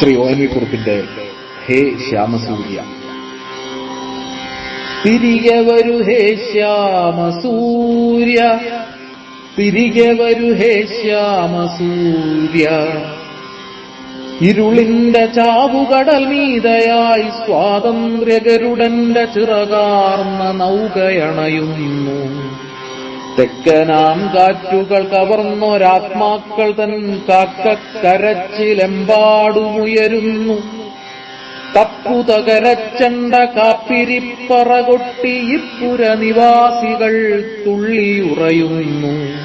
Shri O N V കുറുപ്പിന്റെ ഹേ ശ്യാമസൂര്യ. തിരികെ വരു ഹേ ശ്യാമസൂര്യ. തിരികെ വരു ഹേ ശ്യാമസൂര്യ. ഇരുളിന്റെ ചാവുകടൽ മീതയായി സ്വാതന്ത്ര്യഗരുടന്റെ ചിറകാർന്ന നൗകയണയുന്നു. തെക്കനാം കാറ്റുകൾ കവർന്നൊരാത്മാക്കൾ തൻ കാക്കക്കരച്ചിലെമ്പാടുമുയരുന്നു. തപ്പുതകരച്ചണ്ട കാപ്പിരിപ്പറ കൊട്ടി ഇപ്പുര നിവാസികൾ തുള്ളിയുറയുന്നു.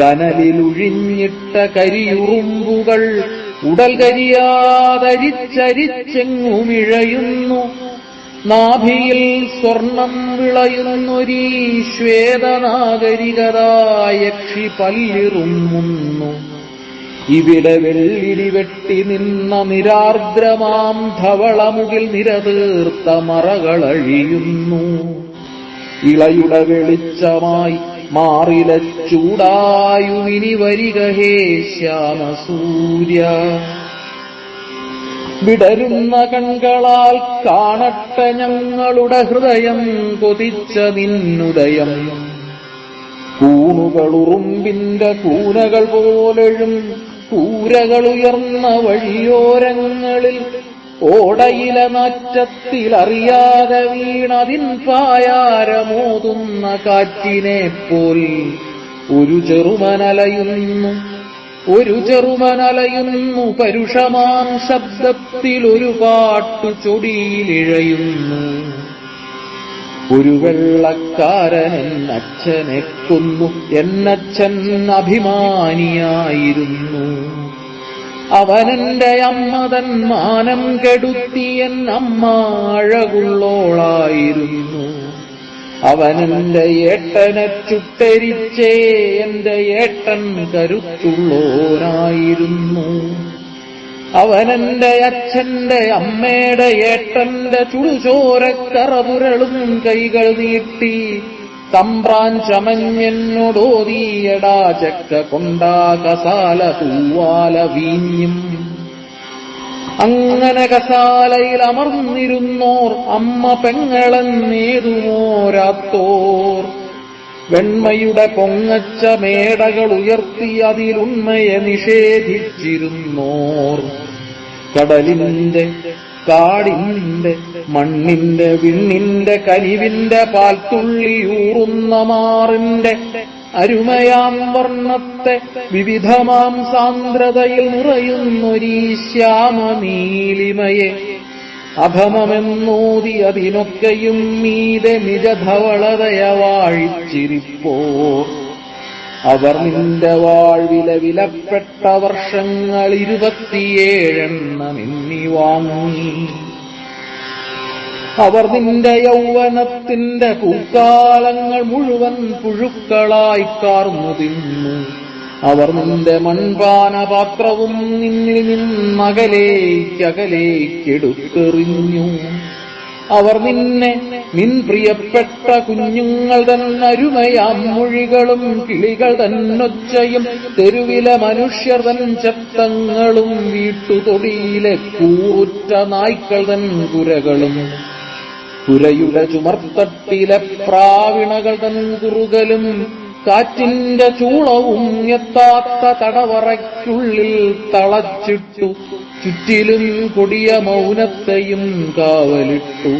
കനലിലുഴിഞ്ഞിട്ട കരിയുറുമ്പുകൾ ഉടൽ കരിയാതരിച്ചരിച്ചെങ്ങുമിഴയുന്നു നാഭിയിൽ സ്വർണം വിളയുന്നൊരീ ശ്വേതനാഗരികതായക്ഷി പല്ലിറുമ്മുന്നു ഇവിടെ വെള്ളിരി വെട്ടി നിന്ന നിരാർദ്രമാം ധവളമുകിൽ നിരതീർത്ത മറകളഴിയുന്നു. ഇളയുടെ വെളിച്ചമായി മാറില ചൂടായുവിനി വരിക ഹേ ശ്യാമസൂര്യ. വിടരുന്ന കൺകളാൽ കാണട്ടെ ഞങ്ങളുടെ ഹൃദയം കൊതിച്ച നിന്നുദയം. കൂണുകളുറുമ്പിന്റെ കൂനകൾ പോലെഴും കൂരകളുയർന്ന വഴിയോരങ്ങളിൽ ഓടയില നാറ്റത്തിലറിയാതെ വീണതിൻ പായാരമോതുന്ന കാറ്റിനെ പോൽ ഒരു ചെറുമനലയുന്നു. ഒരു ചെറുമനലയുന്നു പരുഷമാം ശബ്ദത്തിൽ ഒരു പാട്ടു ചൊടിയിലിഴയുന്നു. ഒരു വെള്ളക്കാരൻ അച്ഛനെ കൊന്നു എന്നച്ഛൻ അഭിമാനിയായിരുന്നു. അവനെന്റെ അമ്മതൻ മാനം കെടുത്തിയൻ അമ്മാഴകുള്ളോളായിരുന്നു അവനെന്റെ ഏട്ടനെ ചുട്ടരിച്ചേ എന്റെ ഏട്ടൻ കരുത്തുള്ളോനായിരുന്നു. അവനെന്റെ അച്ഛന്റെ അമ്മയുടെ ഏട്ടന്റെ ചുടുചോരക്കറപുരളും കൈകൾ നീട്ടി തമ്പ്രാൻ ചമഞ്ഞെന്നോടോതീയടാ ചക്ക കൊണ്ടാ കസാല തൂവാല വീഞ്ഞും. അങ്ങനെ കസാലയിൽ അമർന്നിരുന്നോർ അമ്മ പെങ്ങളെന്നേതുമോരാത്തോർ വെണ്മയുടെ പൊങ്ങച്ച മേടകൾ ഉയർത്തി അതിലുണ്മയെ നിഷേധിച്ചിരുന്നോർ. കടലിന്റെ കാടിന്റെ മണ്ണിന്റെ വിണ്ണിന്റെ കരിവിന്റെ പാൽത്തുള്ളിയൂറുന്ന മാറിന്റെ അരുമയാം വർണത്തെ വിവിധമാം സാന്ദ്രതയിൽ നിറയുന്നൊരീ ശ്യാമനീലിമയെ. അഭമമെന്നൂതി അതിനൊക്കെയും മീതെ നിജധവളതയ വാഴിച്ചിരിപ്പോ. അവർ നിന്റെ വാഴ്വില വിലപ്പെട്ട വർഷങ്ങൾ ഇരുപത്തിയേഴെണ്ണം എണ്ണി വാങ്ങി അവർ നിന്റെ യൗവനത്തിന്റെ പൂക്കാലങ്ങൾ മുഴുവൻ പുഴുക്കളായി കാർന്നു തിന്നു. അവർ നിന്റെ മൺപാനപാത്രവും നിന്നിൽ നിന്നകലേക്കകലേക്കെടുത്തെറിഞ്ഞു അവർ നിന്നെ നിൻ പ്രിയപ്പെട്ട കുഞ്ഞുങ്ങൾ തന്നരുമയാം മൊഴികളും കിളികൾ തന്നൊച്ചയും തെരുവിലെ മനുഷ്യർ തൻ ശബ്ദങ്ങളും വീട്ടുതൊടിയിലെ കൂറുറ്റ നായ്ക്കൾ തൻ കുരകളും. പുരയുടെ ചുമർത്തട്ടിലെ പ്രാവിണകൾ തൻ കുറുകലും കാറ്റിന്റെ ചൂളവും എത്താത്ത തടവറയ്ക്കുള്ളിൽ തളച്ചിട്ടു. ചുറ്റിലും കൊടിയ മൗനത്തെയും കാവലിട്ടു.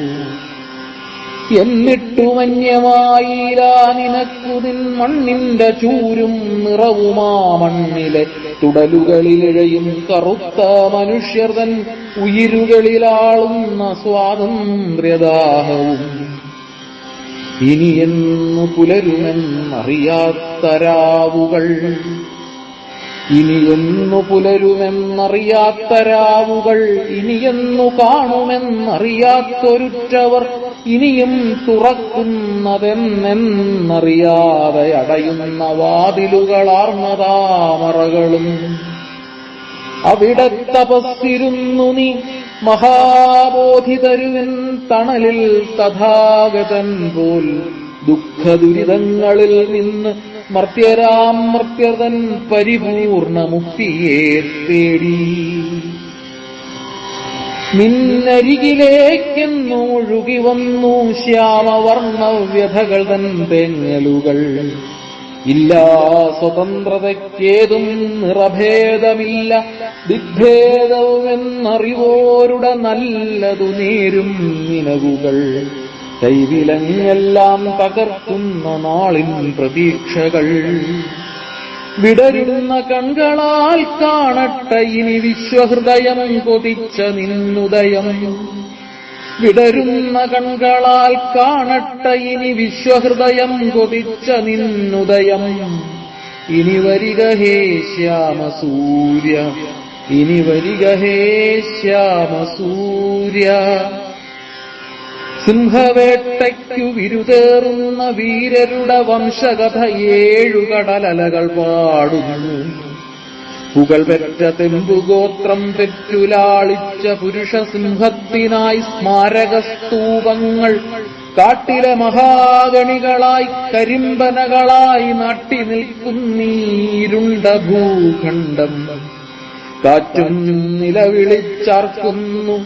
എന്നിട്ടു മന്യമായില്ല നിനക്കു നിൻ മണ്ണിന്റെ ചൂരും നിറവുമാ മണ്ണിലെ തുടലുകളിലിഴയും കറുത്ത മനുഷ്യർ തൻ ഉയിരുകളിലാളുന്ന സ്വാതന്ത്ര്യദാഹവും. ഇനിയെന്നു പുലരുമെന്നറിയാത്തരാവുകൾ. ഇനിയെന്നു പുലരുമെന്നറിയാത്തരാവുകൾ. ഇനിയെന്നു കാണുമെന്നറിയാത്തൊരുറ്റവർ. ഇനിയും തുറക്കുന്നതെന്നെന്നറിയാതെ അടയുന്ന വാതിലുകളാർന്ന താമറകളും അവിടെ തപസ്സിരുന്നു നീ. മഹാബോധി തരുവിൻ തണലിൽ തഥാഗതൻ പോൽ ദുഃഖദുരിതങ്ങളിൽ നിന്ന് മർത്യരാം മർത്യതൻ പരിപൂർണ മുക്തിയെ തേടി. നിന്നരികിലേക്കെന്നു വന്നു ശ്യാമവർണ വ്യഥകൾ തൻ തേങ്ങലുകൾ. ഇല്ലാ സ്വതന്ത്രതയ്ക്കേതും നിറഭേദമില്ല. ദിഗ്ഭേദവുമെന്നറിവോരുടെ നല്ലതു നേരും നിലവുകൾ കൈവിലങ്ങെല്ലാം തകർക്കുന്ന നാളിൻ പ്രതീക്ഷകൾ. വിടരുന്ന കൺകളാൽ കാണട്ടെ ഇനി വിശ്വഹൃദയം കൊതിച്ച നിന്നുദയം. വിടരുന്ന കൺകളാൽ കാണട്ട ഇനി വിശ്വഹൃദയം കൊതിച്ച നിന്നുദയം. ഇനി വരിക ഹേ ശ്യാമസൂര്യ ഇനി വരിക ഹേ ശ്യാമസൂര്യ. സിംഹവേട്ടയ്ക്കു വിരുതേറുന്ന വീരരുടെ വംശകഥ ഏഴു കടലലകൾ പാടുന്നു. പുകൾ പെറ്റ തെമ്പുഗോത്രം തെറ്റുലാളിച്ച പുരുഷസിംഹത്തിനായി സ്മാരകസ്തൂപങ്ങൾ കാട്ടിലെ മഹാഗണികളായി കരിമ്പനകളായി നാട്ടി നിൽക്കുന്നീരുണ്ട ഭൂഖണ്ഡം. കാറ്റും നിലവിളിച്ചാർക്കുന്നു.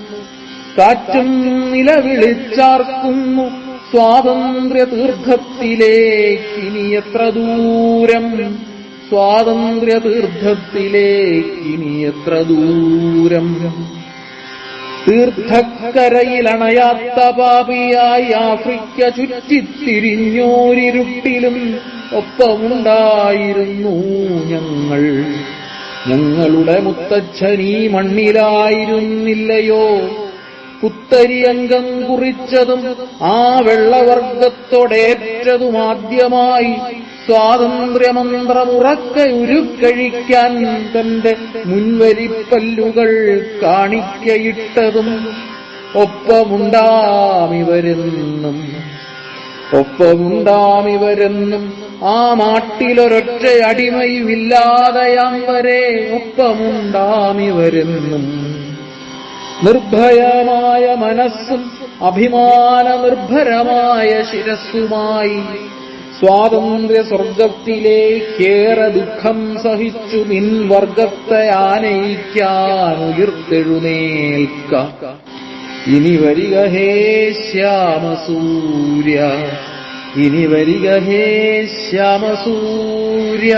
കാറ്റും നിലവിളിച്ചാർക്കുന്നു. സ്വാതന്ത്ര്യ തീർത്ഥത്തിലേക്കിനി എത്ര ദൂരം? സ്വാതന്ത്ര്യ തീർത്ഥത്തിലേക്കിനി എത്ര ദൂരം തീർത്ഥക്കരയിലണയാത്ത പാപിയായി ആഫ്രിക്ക ചുറ്റിത്തിരിഞ്ഞോരിരുട്ടിലും ഒപ്പമുണ്ടായിരുന്നു ഞങ്ങൾ. ഞങ്ങളുടെ മുത്തച്ഛൻ ഈ മണ്ണിലായിരുന്നില്ലയോ? കുത്തരിയംഗം കുറിച്ചതും ആ വെള്ളവർഗത്തോടേറ്റതും ആദ്യമായി സ്വാതന്ത്ര്യമന്ത്രമുറക്കെ ഉരുക്കഴിക്കാൻ തന്റെ മുൻവരിപ്പല്ലുകൾ കാണിക്കയിട്ടതും ഒപ്പമുണ്ടാമിവരെന്നും ഒപ്പമുണ്ടാമിവരെന്നും ആ നാട്ടിലൊരൊറ്റ അടിമയുമില്ലാതെയാം വരെ ഒപ്പമുണ്ടാമിവരെന്നും നിർഭയമായ മനസ്സും അഭിമാന നിർഭരമായ ശിരസ്സുമായി സ്വാതന്ത്ര്യ സ്വർഗത്തിലേക്കേറെ ദുഃഖം സഹിച്ചു നിൻ വർഗത്തെ ആനയിക്കാൻ ഉയർത്തെഴുന്നേൽക്ക. ഇനി വരിക ഹേ ശ്യാമസൂര്യ. ഇനി വരിക ഹേ ശ്യാമസൂര്യ.